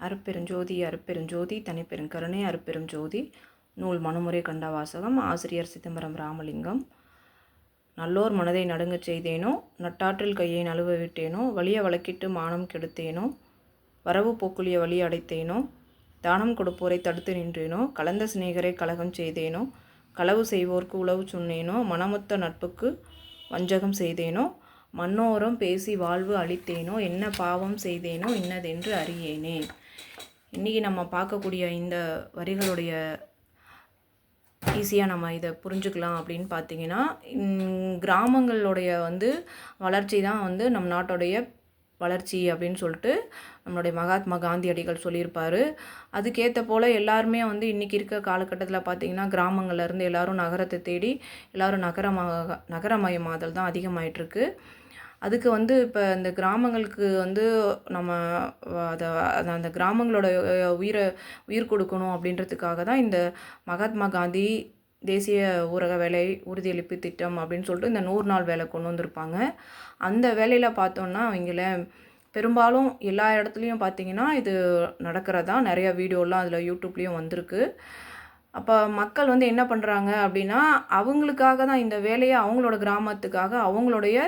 அருப்பெருஞ்சோதி அருப்பெருஞ்சோதி தனிப்பெருங்கருணை அருப்பெருஞ்சோதி நூல் மனுமுறை கண்ட வாசகம் ஆசிரியர் சிதம்பரம் ராமலிங்கம். நல்லோர் மனதை நடுங்கச் செய்தேனோ நட்டாற்றில் கையை நழுவ விட்டேனோ வலிய வழக்கிட்டு மானம் கெடுத்தேனோ வரவு போக்குலிய வழி அடைத்தேனோ தானம் கொடுப்போரை தடுத்து நின்றேனோ கலந்த சிநேகரை கலகம் செய்தேனோ களவு செய்வோர்க்கு உளவு சொன்னேனோ மனமொத்த நட்புக்கு வஞ்சகம் செய்தேனோ மன்னோரம் பேசி வாழ்வு அளித்தேனோ என்ன பாவம் செய்தேனோ இன்னதென்று அறியேனே. இன்றைக்கி நம்ம பார்க்கக்கூடிய இந்த வரிகளுடைய ஈஸியாக நம்ம இதை புரிஞ்சுக்கலாம் அப்படின்னு பார்த்தீங்கன்னா கிராமங்களுடைய வந்து வளர்ச்சி தான் வந்து நம் நாட்டுடைய வளர்ச்சி அப்படின்னு சொல்லிட்டு நம்மளுடைய மகாத்மா காந்தியடிகள் சொல்லியிருப்பார். அதுக்கேற்ற போல் எல்லாருமே வந்து இன்றைக்கி இருக்க காலகட்டத்தில் பார்த்திங்கன்னா கிராமங்கள்லேருந்து இருந்து எல்லாரும் நகரத்தை தேடி எல்லாரும் நகரமாக நகரமயமாதல் தான் அதிகமாயிட்டிருக்கு அதுக்கு வந்து இப்போ இந்த கிராமங்களுக்கு வந்து நம்ம அதை அந்த கிராமங்களோட உயிரை உயிர் கொடுக்கணும் அப்படின்றதுக்காக தான் இந்த மகாத்மா காந்தி தேசிய ஊரக வேலை உறுதியளிப்பு திட்டம் அப்படின்னு சொல்லிட்டு இந்த நூறு நாள் வேலை கொண்டு வந்திருப்பாங்க. அந்த வேலையில் பார்த்தோன்னா அவங்கள பெரும்பாலும் எல்லா இடத்துலையும் பார்த்தீங்கன்னா இது நடக்கிறதா நிறைய வீடியோலாம் அதில் யூடியூப்லேயும் வந்திருக்கு. அப்போ மக்கள் வந்து என்ன பண்ணுறாங்க அப்படின்னா அவங்களுக்காக தான் இந்த வேலையை அவங்களோட கிராமத்துக்காக அவங்களுடைய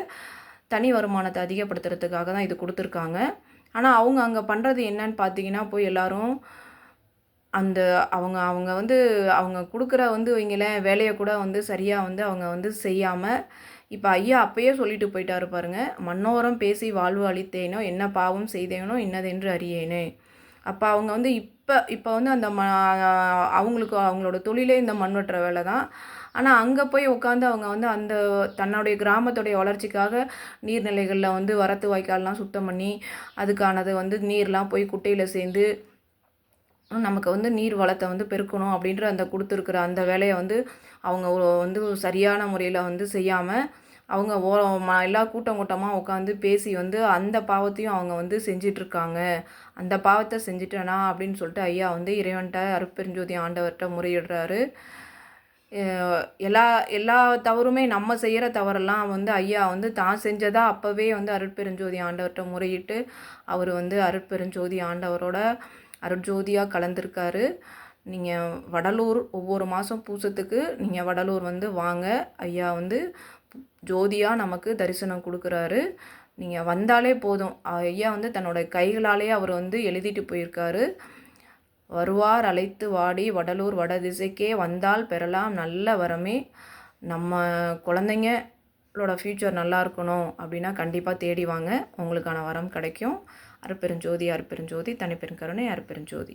தனி வருமானத்தை அதிகப்படுத்துறதுக்காக தான் இது கொடுத்துருக்காங்க. ஆனால் அவங்க அங்கே பண்ணுறது என்னன்னு பார்த்தீங்கன்னா போய் எல்லோரும் அந்த அவங்க அவங்க வந்து அவங்க கொடுக்குற வந்து இவங்கள வேலையை கூட வந்து சரியாக வந்து அவங்க வந்து செய்யாமல் இப்போ ஐயா அப்பயே சொல்லிட்டு போயிட்டாரு பாருங்க. மன்னோரம் பேசி வாழ்வு அளித்தேனோ என்ன பாவம் செய்தேனோ இன்னதென்று அறியேனே. அப்போ அவங்க வந்து இப் இப்போ இப்போ வந்து அந்த ம அவங்களுக்கு அவங்களோட தொழிலே இந்த மண் வெட்டுற வேலை தான். ஆனால் அங்கே போய் உட்காந்து அவங்க வந்து அந்த தன்னுடைய கிராமத்துடைய வளர்ச்சிக்காக நீர்நிலைகளில் வந்து வரத்து வாய்க்கால்லாம் சுத்தம் பண்ணி அதுக்கானது வந்து நீர்லாம் போய் குட்டையில் சேர்ந்து நமக்கு வந்து நீர் வளத்தை வந்து பெருக்கணும் அப்படின்ற அந்த கொடுத்துருக்குற அந்த வேலையை வந்து அவங்க வந்து சரியான முறையில் வந்து செய்யாமல் அவங்க ஓ ம- எல்லா கூட்டம் கூட்டமாக உட்காந்து பேசி வந்து அந்த பாவத்தையும் அவங்க வந்து செஞ்சிட்ருக்காங்க. அந்த பாவத்தை செஞ்சுட்டேனா அப்படின்னு சொல்லிட்டு ஐயா வந்து இறைவன்கிட்ட அருப்பெருஞ்சோதி ஆண்டவர்கிட்ட முறையிடுறாரு. எல்லா எல்லா தவறுமே நம்ம செய்கிற தவறெல்லாம் வந்து ஐயா வந்து தான் செஞ்சதா அப்போவே வந்து அருட்பெருஞ்சோதி ஆண்டவர்கிட்ட முறையிட்டு அவர் வந்து அருட்பெருஞ்சோதி ஆண்டவரோட அருட்ஜோதியாக கலந்துருக்காரு. நீங்கள் வடலூர் ஒவ்வொரு மாதம் பூசத்துக்கு நீங்கள் வடலூர் வந்து வாங்க. ஐயா வந்து ஜோதியாக நமக்கு தரிசனம் கொடுக்குறாரு. நீங்கள் வந்தாலே போதும். ஐயா வந்து தன்னோட கைகளாலே அவர் வந்து எழுதிட்டு போயிருக்காரு. வருவார் அழைத்து வாடி வடலூர் வடதிசைக்கே வந்தால் பெறலாம். நல்ல வரமே. நம்ம குழந்தைங்களோட ஃப்யூச்சர் நல்லா இருக்கணும் அப்படின்னா கண்டிப்பாக தேடி வாங்க. உங்களுக்கான வரம் கிடைக்கும். அருப்பெருஞ்சோதி அருப்பெருஞ்சோதி தனிப்பெருங்கருணை அருப்பெருஞ்சோதி.